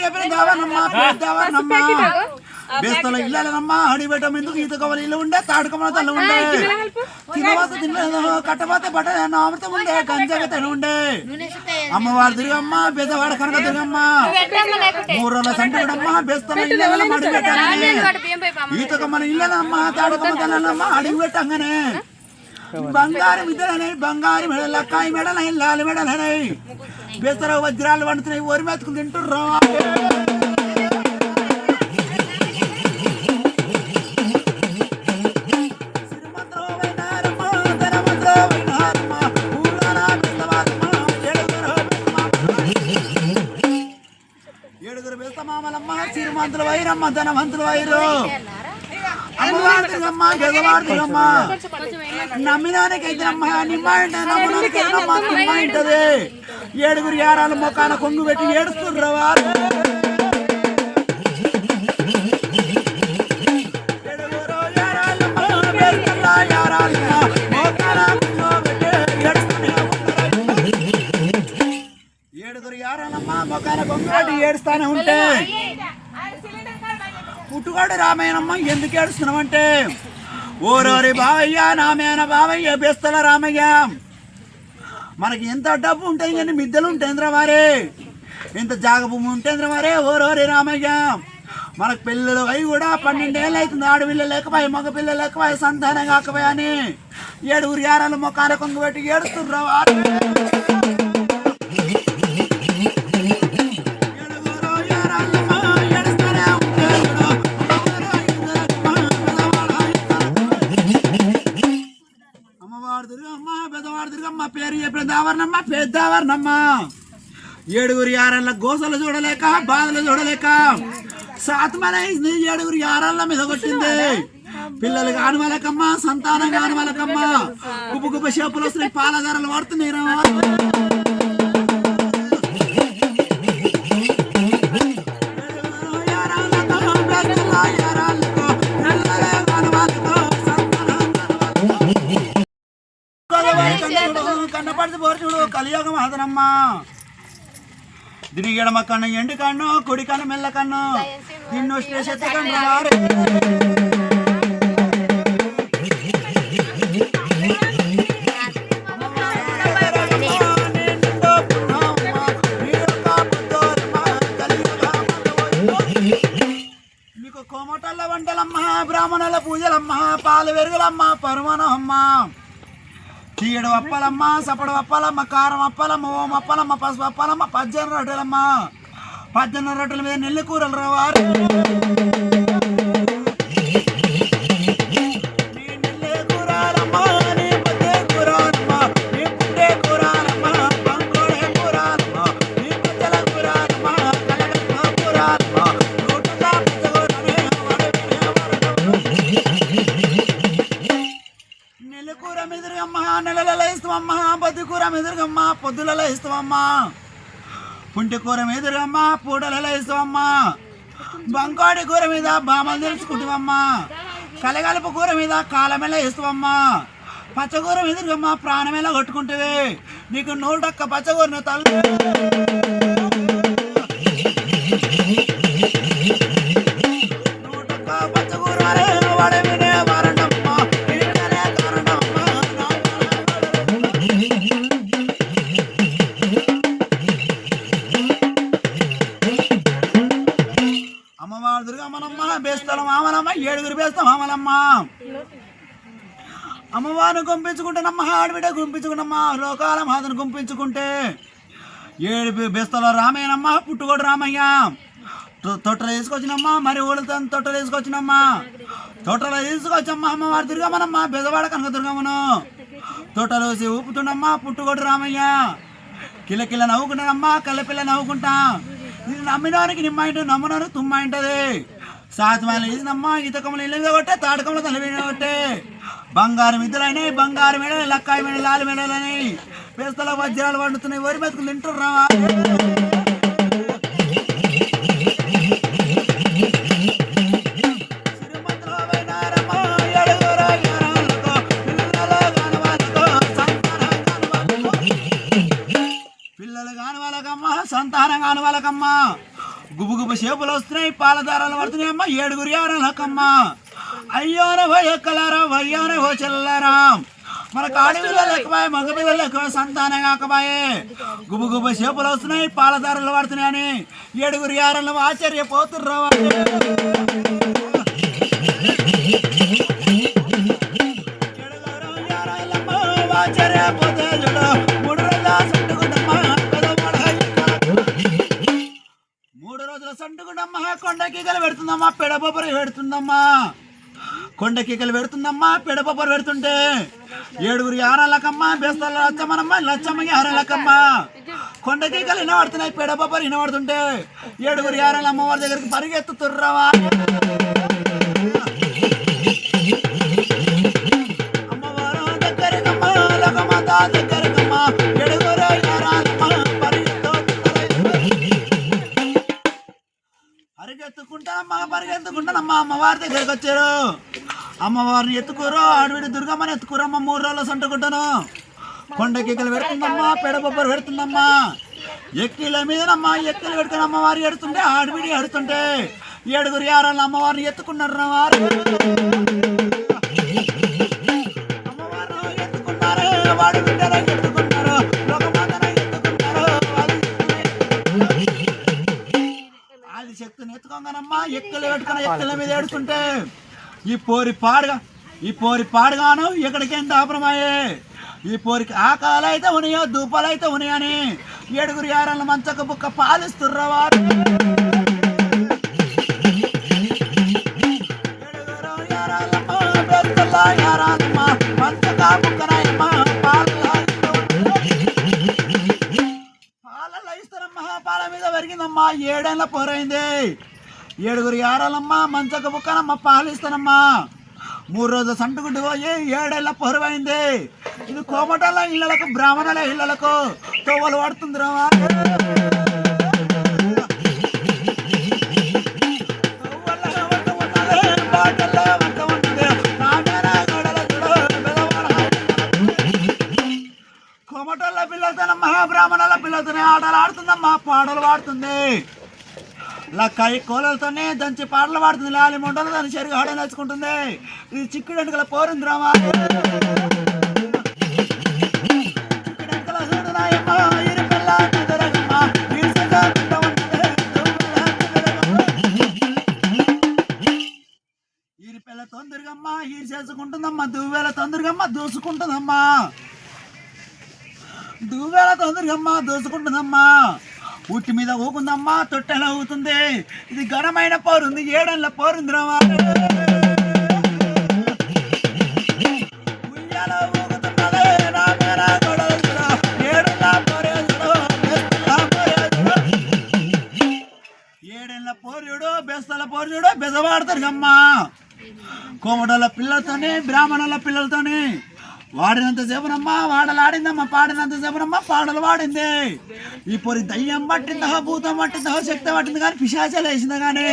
చెప్పిన దావనమ్మా దావనమ్మా బేస్తల ఇళ్ళనమ్మా అడిబెట్టం ఎందుకు ఈత కవలి ఇల్లు ఉండే తాడుకమ్మ తల్లు ఉండే తినవాత తినలేదు కట్టవాత బట్ట అమృతం ఉండే గంజాగ తను ఉండే అమ్మవారు తిరిగమ్మ బెదవాడ కనుక తిరిగమ్మ మూరల సంటుడమ్మ బేస్తల ఇళ్ళనమ్మ అడిగి పెట్టాలని ఈతకమ్మన ఇళ్ళనమ్మ తాడుకమ్మ తల్లనమ్మ అడిగి పెట్టంగానే బంగారం ఇద్దరనే బంగారు మెడల లక్కాయి మెడలై లాలి మెడలనే. బేస్తర వజ్రాలు వండుతున్నాయి ఒరి మెతుకులు తింటుర్రా. ఏడుగురు బేస్తమామలమ్మ సిరిమంతులు వైరమ్మ ధనవంతులు వైరు. అమ్మవారిదమ్మ గెలవాడుదమ్మ నమ్మినానికి అమ్మ ఏడుగురు ఏడాలు మొక్కాన కొంగు పెట్టి ఏడుస్తుర్రు వారు ఏడుగురు యారాలమ్మ, మొక్కాన కొంగు పెట్టి మొక్కాన కొంగు పెట్టి ఏడుస్తానే ఉంటే పుట్టుగాడు రామయ్యనమ్మ ఎందుకు ఏడుస్తున్నామంటే ఓరోరి బావయ్య నామేన బావయ్య బెస్తల రామయ్య. మనకి ఎంత డబ్బు ఉంటాయి కానీ మిద్దెలు ఉంటాయింద్ర వారే? ఎంత జాగ భూమి ఉంటాయింద్ర వారే? ఓరోరి రామయ్య. మనకు పిల్లలు అవి కూడా పన్నెండేళ్ళు అవుతుంది. ఆడపిల్ల లేకపోయి మగ పిల్ల లేకపోయి సంతానం కాకపోయా అని ఏడుగురు యారాలు మొక్కాల కొంగు పెట్టి ఏడుస్తుర్రా పెద్దవాడు పేరు చెప్పిన దావరణమ్మ పెద్దవారణమ్మ ఏడుగురు యారళ్ళ గోసలు చూడలేక బాధలు చూడలేక సాత్మన ఏడుగురు యారళ్ళ మీద కొట్టింది. పిల్లలు కాని వాళ్ళకమ్మా సంతానం కాని వాళ్ళకమ్మా గుబ్బు గుబ్బ షేపులు వస్తున్నాయి పాల ధరలు పడుతున్నాయి దీని ఎడమ కన్ను ఎండు కన్ను కుడి కన్ను మెల్ల కన్ను నిన్ను స్టేషన్ మీకు కోమటల్ల వంటలమ్మ బ్రాహ్మణుల పూజలమ్మ పాలు వెరుగులమ్మ పరుమణమ్మ తీయడు అప్పలమ్మ సపడు అప్పలమ్మ కారం అప్పలమ్మ ఓం అప్పలమ్మ పసుపు అప్పలమ్మ పద్దెన రొట్టెలమ్మ పద్దెన రొట్టెల మీద నెల్లి కూరలు రావారు పొద్దులలో పుంటికూర మీద రమ్మ మెదురుగమ్మ పూడలలో బంకాడి కూర మీద బామలు తెలుసుకుంటామమ్మ కలగలుపు కూర మీద కాలమెల ఇస్తామమ్మ పచ్చకూర మెదురుగమ్మ ప్రాణమేలా కొట్టుకుంటుంది నీకు నూటక్క పచ్చకూరను తల్లి గుంపించుకుంటేనమ్మ ఆడబిడ్డ గుంపించుకున్నమ్మ లోకాల మాతను గుంపించుకుంటే. ఏడు బెస్తల రామయ్యనమ్మ పుట్టుకోడు రామయ్య. తొట్టలు వేసుకొచ్చినమ్మా మరి ఊళ్ళతో తొట్టలు వేసుకొచ్చినమ్మా తొట్టలు తీసుకొచ్చమ్మా అమ్మవారు దుర్గమ్మనమ్మ బెదవాడ కనుక దుర్గమ్మను. తొట్టలు వేసి ఊపుతుండమ్మా పుట్టుకోడు రామయ్య. కిల కిల నవ్వుకుంటానమ్మా కళ్ళపిల్ల నవ్వుకుంటా. నమ్మినవారికి నిమ్మ ఇంటి నమ్మనవారు తుమ్మ ఇంటది. సాతమాలు వేసినమ్మా ఈతకములు ఇల్లు కాబట్టి తాటకములు తల కొట్టే. బంగారం ఇద్దరైనాయి బంగారు మెడలు లక్కాయి మెడలు లాలి మెడలని పేస్తల వజ్రాలు వండుతున్నాయి వరి బతుకులు తింటున్నావా పిల్లలు కాని సంతానం కాని వాళ్ళకమ్మా. గుబుగుబు సేపులు వస్తున్నాయి పాలధారాలు పడుతున్నాయి అమ్మా. ఏడుగురు ఎవరలకమ్మ అయ్యోన భయక్కలారా వయ్యోన ఓ చెల్లరా మన కాడి పిల్లలు ఎక్కువ మగ పిల్లలు ఎక్కువ సంతానం కాకబాయే గుబుగుబు సేపులు వస్తున్నాయి పాలధారలు పడుతున్నాయని ఏడుగురు యారలు ఆశ్చర్యపోతుర్రా కొండకీకలు పెడుతుందమ్మా పెడబొబ్బరు పెడుతుందమ్మా. కొండకీకలు పెడుతుందమ్మా పెడబొబ్బరు పెడుతుంటే. ఏడుగురు ఆరాలకమ్మా బేస్తాల లచ్చమ్మనమ్మ లచ్చమ్మకి ఆరాలకమ్మా. కొండకీకలు వినబడుతున్నాయి పెడబొబ్బరు వినబడుతుంటే. ఏడుగురు ఆరాల అమ్మవారి దగ్గరికి పరిగెత్తుతుర్రవా. అమ్మవారు దగ్గరకమ్మ లోకమాత పరిగెత్తుకుంటే అమ్మ అమ్మవారి దగ్గరికి వచ్చారు. అమ్మవారిని ఎత్తుకోరు. ఆడవిడి దుర్గమ్మని ఎత్తుకోరు. అమ్మ మూడు రోజులు సంటుకుంటాను కొండకెక్కలు పెడుతుందమ్మా పెడబొబ్బరు పెడుతుందమ్మా. ఎక్కిల మీదనమ్మా ఎక్కలు పెట్టుకుని అమ్మవారి ఎడుతుంటే ఆడవిడి ఎడుతుంటే ఏడుగురు యారాలు అమ్మవారిని ఎత్తుకున్నారు అమ్మవారు ఎత్తుకున్నారు. వాడు శక్తిని ఎక్కలు పెట్టుకుని ఎక్కల మీద ఏడుస్తుంటే ఈ పోరి పాడుగా ఈ పోరి పాడుగాను ఎక్కడికేం దాపరమాయే ఈ పోరికి ఆకాలు అయితే ఉన్నాయో దూపాలు అయితే ఉన్నాయని ఏడుగురు యారాలను మంచక బుక్క పాలిస్తుర్రవా పాలల్లో ఇస్తారమ్మా పాల మీద పెరిగిందమ్మా ఏడేళ్ళ పొరైంది. ఏడుగురు యారాలమ్మా మంచక బుక్కనమ్మ పాలు ఇస్తానమ్మా మూడు రోజులు సంటుకుంటూ పోయి ఏడేళ్ళ పొరవైంది? ఇది కోమటల ఇళ్ళలకు బ్రాహ్మణుల ఇళ్ళలకు తోవలు పడుతుంది రావా? తోవల్లో వంట పిల్లలతోనే మహాబ్రాహ్మణుల పిల్లలతోనే ఆటలు ఆడుతుందమ్మా పాటలు పాడుతుంది. లక్కాయి కోలలతోనే దంచి పాటలు పాడుతుంది. లాలి మొండలు దాని చెరుగు ఆడ నేర్చుకుంటుంది. ఇది చిక్కుడంటుకల పోరింది రామా. చిక్కుడంటుకల దువ్వెల తొందరగమ్మా ఈరి చేసుకుంటుందమ్మా. దువ్వేల తొందరగమ్మా దూసుకుంటుందమ్మా. దువ్వేల తొందరగమ్మా దూసుకుంటుందమ్మా. ఊటి మీద ఊకుందమ్మా తొట్టెలా ఊగుతుంది ఇది ఘనమైన పోరుంది ఏడేళ్ళ పోరుంది రావా ఉయ్యాల ఊగుతున్నదే నా మేర గొడవలురా. ఏడేళ్ళ బెస్తల పోరేదురా. ఏడేళ్ళ పోరుడు బెస్తల పోరుడు బెజవాడతారు అమ్మా కోమటోళ్ళ పిల్లలతోని బ్రాహ్మణుల పిల్లలతోని వాడినంత సేపునమ్మా వాడలాడిందమ్మా పాడినంత సేపునమ్మా పాడలు వాడింది. ఈ పొరి దయ్యం పట్టిందా భూతం పట్టిందా శక్తి పట్టింది కానీ పిశాచాలు వేసింది కానీ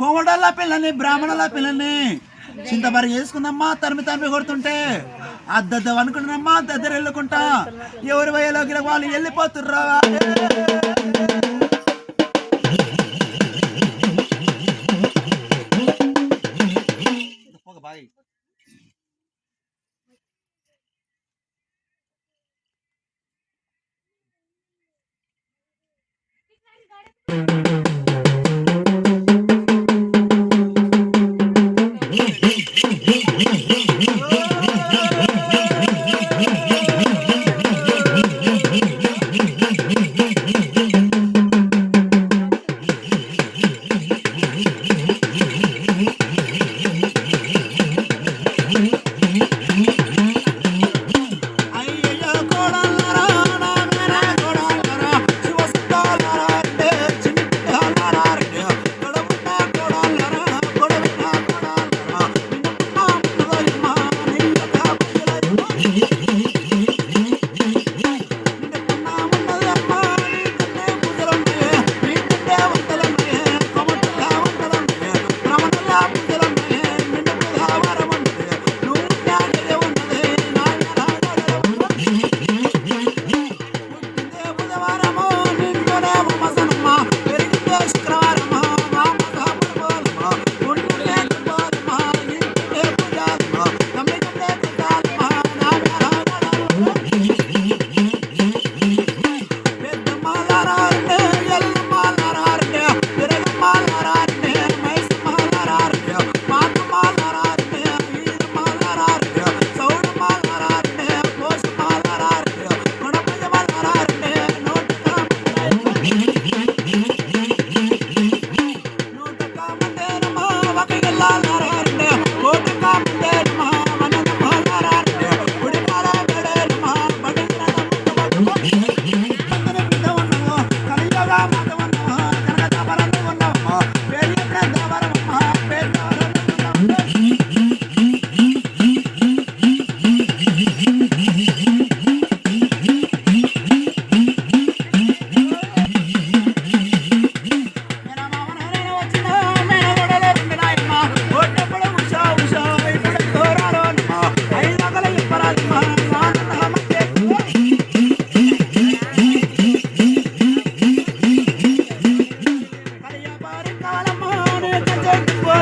కోమటోళ్ళ పిల్లల్ని బ్రాహ్మణుల పిల్లల్ని చింతబరి చేసుకుందమ్మా తరిమి తరిమి కొడుతుంటే. అద్దద్ద అనుకుంటున్నామ్మా దగ్గర వెళ్ళుకుంటా ఎవరి వయలోకి వాళ్ళు వెళ్ళిపోతుర్రా?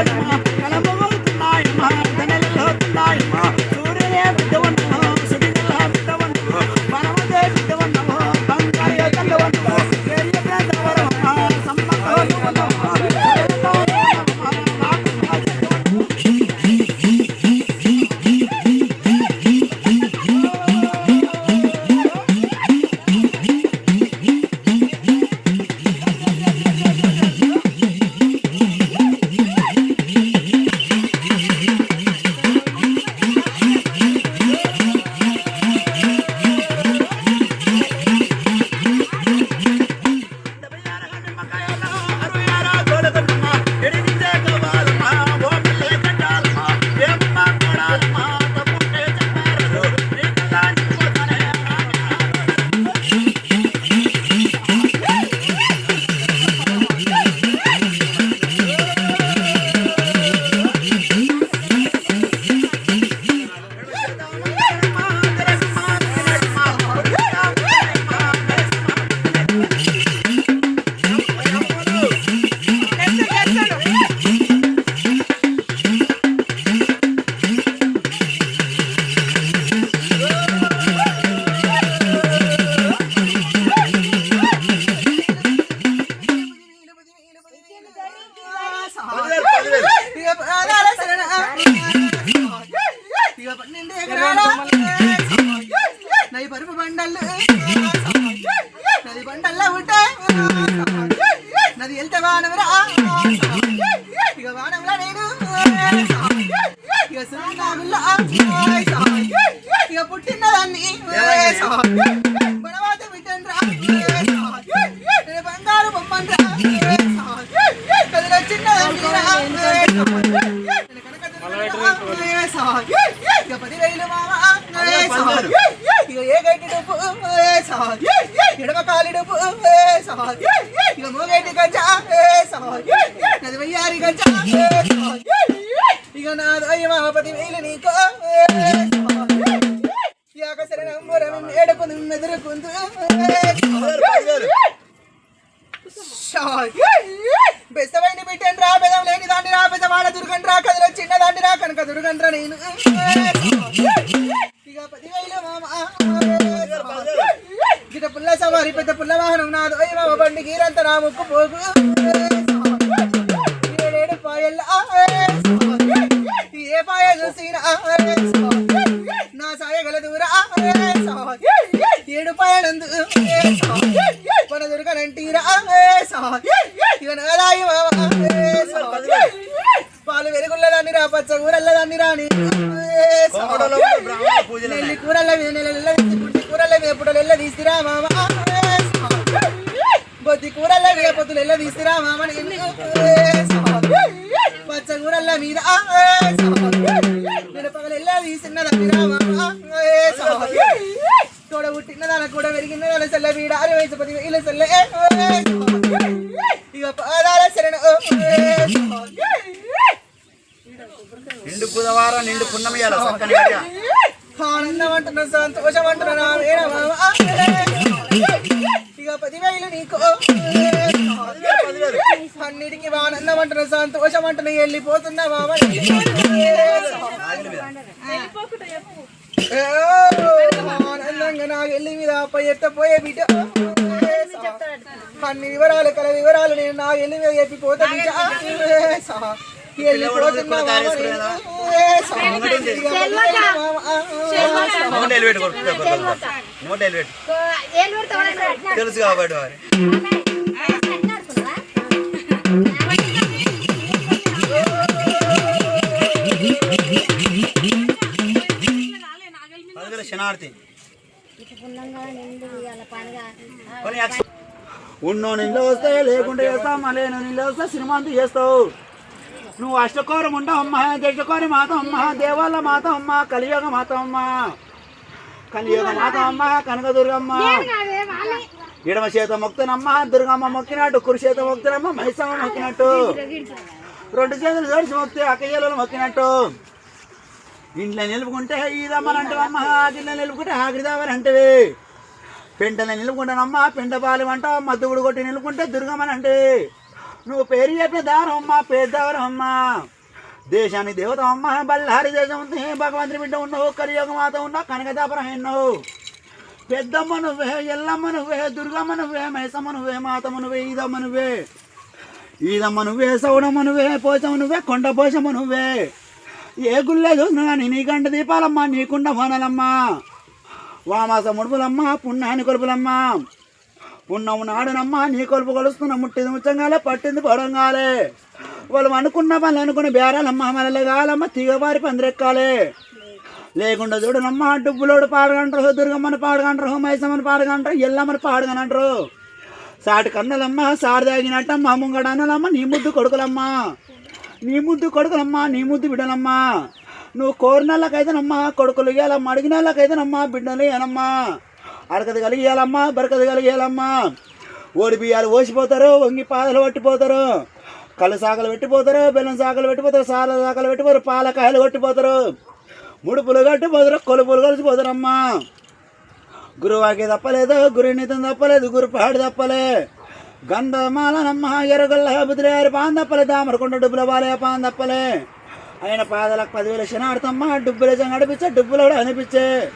Bye. Yes. నేను ఇక పుల్ల సవారి పెద్ద పుల్ల వాహనం నాదు అయ్యి బాబా బండి గీరంత నా ముక్కు పోగు పుట్టి ఎల్ల తీసిరా మామ? బొద్ది కూరల్ల వేపొద్దులు ఎల్ల తీసిరా మామ పచ్చ కూరల్ల మీద? నేను పగలెల్ల తీసిన్నదాన్ని రా మామ? తోడ పుట్టినదాన కూడా పెరిగినదాన సెల్ల వీడ అరే వయసు పది వేల సెల్ల. ఇక పాదాల శరణ. నిండు బుధవారం నిండు పున్నమయ్యాల చక్కని ఆనందం అంటున్నా సంతోషం అంటున్నా ఇక పదివేలు నీకు. అన్నిటికీ ఆనందం అంటున్నా సంతోషం అంటున్నా వెళ్ళిపోతున్నా మామ. ఆనందంగా నాకు వెళ్ళి మీద పై ఎత్త పోయే బిడ్డ. అన్ని వివరాలు కల వివరాలు నేను నా వెళ్ళి మీద చెప్పిపోతా తెలుసు కాబట్టి శనార్థి. ఉన్నో నిండు వస్తే లేకుంటే చేస్తాం లేను నిండు వస్తే శ్రీమంతి చేస్తావు. నువ్వు అష్టకోరం ఉండవమ్మ దశకోరి మాత అమ్మ దేవాల మాత అమ్మ కలియుగ మాత అమ్మ కలియుగ మాత అమ్మ కనకదుర్గమ్మ ఎడమ చేత మొక్తనమ్మ దుర్గమ్మ మొక్కినట్టు కుడి చేత మొక్తనమ్మ మైసమ్మ మొక్కినట్టు. రెండు చేతులు జోడిసి మొక్తే అక్కయ్యలు మొక్కినట్టు. ఇంట్లో నిలుపుకుంటే ఈదమ్మనంటవమ్మ గిన్నె నిలుపుకుంటే ఆగిరిదామని అంటవి. పెంటని నిలుపుకుంటానమ్మ పెంట పాలు అంట మద్దుగుడు కొట్టి నిలుపుకుంటే దుర్గమ్మని అంటే నువ్వు పేరు చెప్పిన దారం అమ్మ దేవత అమ్మ బల్లారి దేశం భగవంతుని బిడ్డ ఉన్నావు కలియుగ మాత ఉన్నావు కనకదాపురం ఎన్నావు పెద్దమ్మ నువ్వే ఎల్లమ్మ నువ్వే దుర్గమ్మ నువ్వే మైసమ్మ నువ్వే మాతమ్మ నువ్వే ఈదమ్మ నువ్వే. ఈదమ్మ నువ్వే సౌడమ్మ నువ్వే పోచమ్మ నువ్వే కొండ పోచమ్మ నువ్వే. ఏ గుళ్ళే చూసినా కానీ నీకంట దీపాలమ్మ నీకుండ ఫోనలమ్మ వామాస ముడుపులమ్మ పుణ్యాన్ని కొలుపులమ్మ. పున్నము నాడనమ్మా నీ కొలుపు కొలుస్తున్న ముట్టింది ముచ్చంగాలే పట్టింది పొడంగాలే వాళ్ళు అనుకున్న వాళ్ళు అనుకున్న బేరాలమ్మా మనలే కాలమ్మ తీగబారి పందిరెక్కాలే. లేకుండా చూడనమ్మా డుబ్బులోడు పాడగంటారు దుర్గమ్మని పాడగంటారు మైసమ్మని పాడగంటారు ఎల్లమ్మని పాడగనంటారు. సాటి కన్నలమ్మ సారి తాగినట్టమ్మ ముంగడన్నలమ్మ నీ ముద్దు కొడుకులమ్మా. నీ ముద్దు కొడుకులమ్మా నీ ముద్దు బిడ్డలమ్మా. నువ్వు కోరినళ్ళకైతేనమ్మా కొడుకులు ఇవ్వాలమ్మ అడిగినళ్ళకైతేనమ్మా బిడ్డలు ఏనమ్మా అడకది కలిగేయాలమ్మా బరకది కలిగేయాలమ్మా. ఓడి ఓసిపోతారు వంగి పాదలు పట్టిపోతారు. కళ్ళు సాకలు పెట్టిపోతారు బెల్లం సాకలు పెట్టిపోతారు సాల సాకలు పెట్టిపోతారు పాలకాయలు కొట్టిపోతారు. ముడుపులు కట్టిపోతారు కొలుపులు కలిసిపోతారమ్మా. గురువాకి తప్పలేదు గురునితం తప్పలేదు గురుపాడు తప్పలే. గంధమాలనమ్మ ఎరగల్ల బుద్ధిలేరు పాన్ తప్పలే దామరకుండ డబ్బుల బాలే పాన్ తప్పలే. ఆయన పాదలకు పదివేల శనార్థమ్మ డబ్బులు నడిపించే డబ్బులు కూడా అనిపించే?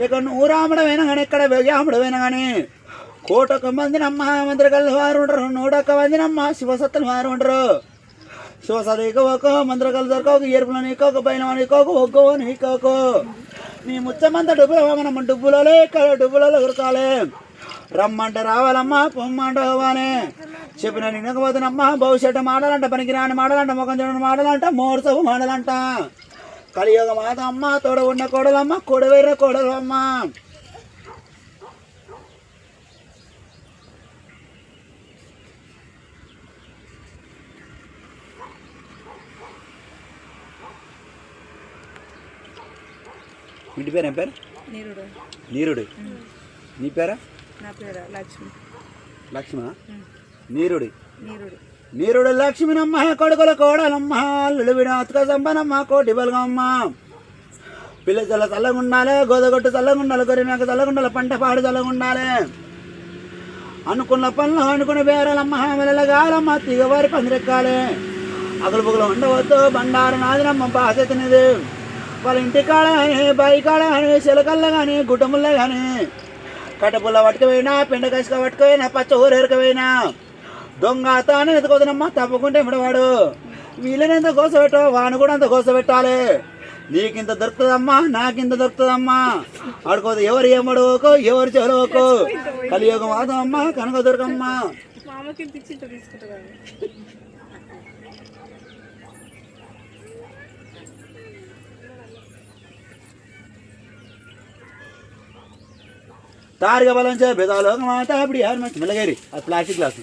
ఇక నువ్వు రాముడమైనా కానీ ఇక్కడ వెయ్యాముడమైనా కానీ కోటొక్క మందినమ్మ మంత్రికల్లు వారు ఉండరు నూటొక్క మందినమ్మ శివసత్తులు వారు ఉండరు. శివసరికి ఒక మంత్రకలు ఎరుపులో ఎరుపులు ఒక పైన నీకోక ఒగ్గో నీకోకు. నీ ముచ్చమంత డబ్బులు మనం డబ్బులలో ఇక్కడ డబ్బులలో ఉరకాలి రమ్మంటే రావాలమ్మా పొమ్మంటే పోవాలి చెప్పిన నిన్నకపోతున్నమ్మా భవిష్యత్తు మాడాలంట పనికిరాని మాడాలంట ముఖం చూడని మాడాలంట మోర్చవు మాడాలంట కలియుగ మాత అమ్మ తోడ ఉన్న కోడలమ్మ కొడవేర కోడలమ్మ ఇంటి పేరు ఏం పేరు నీరుడు నీరుడు నీ పేరా నా పేరు లక్ష్మి లక్ష్మ నీరుడి నీరుడు నీరుడు లక్ష్మినమ్మ కొడుకుల కోడలమ్మ అల్లుడు అతుక సంపనమ్మ కోటి బలగమ్మ. పిల్ల చల్ల చల్లగుండాలి గోదగొట్టు చల్లగుండాలి గొర్రె మేక చల్లగుండాలి పంట పాడు చల్లగుండాలి అనుకున్న పనులు అనుకున్న బేరాలమ్మ మెల్లగాలమ్మ తీగవారి పందిరెక్కాలి. అగులు పొగలు ఉండవద్దు బండారు నాదినమ్మ బాధ్యతనిది. వాళ్ళ ఇంటి కాడ కానీ బాయి కాడ కానీ చిలకల్ల కానీ గుట్టముల్ల కానీ కట్టపుల్ల పట్టుకపోయినా పిండ కసుక పట్టుకపోయినా పచ్చ ఊరేరుకపోయినా దొంగ తాను ఎత్తుకోదనమ్మా తప్పకుంటే ఇమ్మడవాడు వీళ్ళని కోస పెట్టు వాని కూడా అంత కోస పెట్టాలి నీకింత దొరుకుతుందమ్మా నాకింత దొరుకుతుందమ్మా. ఆడుకోదు ఎవరు ఏమడుకోకు ఎవరు చెరువుకో కలియుగం వాదం అమ్మా కనుక దొరకమ్మా తారిగా బలం చే బెదాలోక మాట అప్పుడు యారు మంచి మెల్లగేరి. అది ప్లాస్టిక్ గ్లాసు.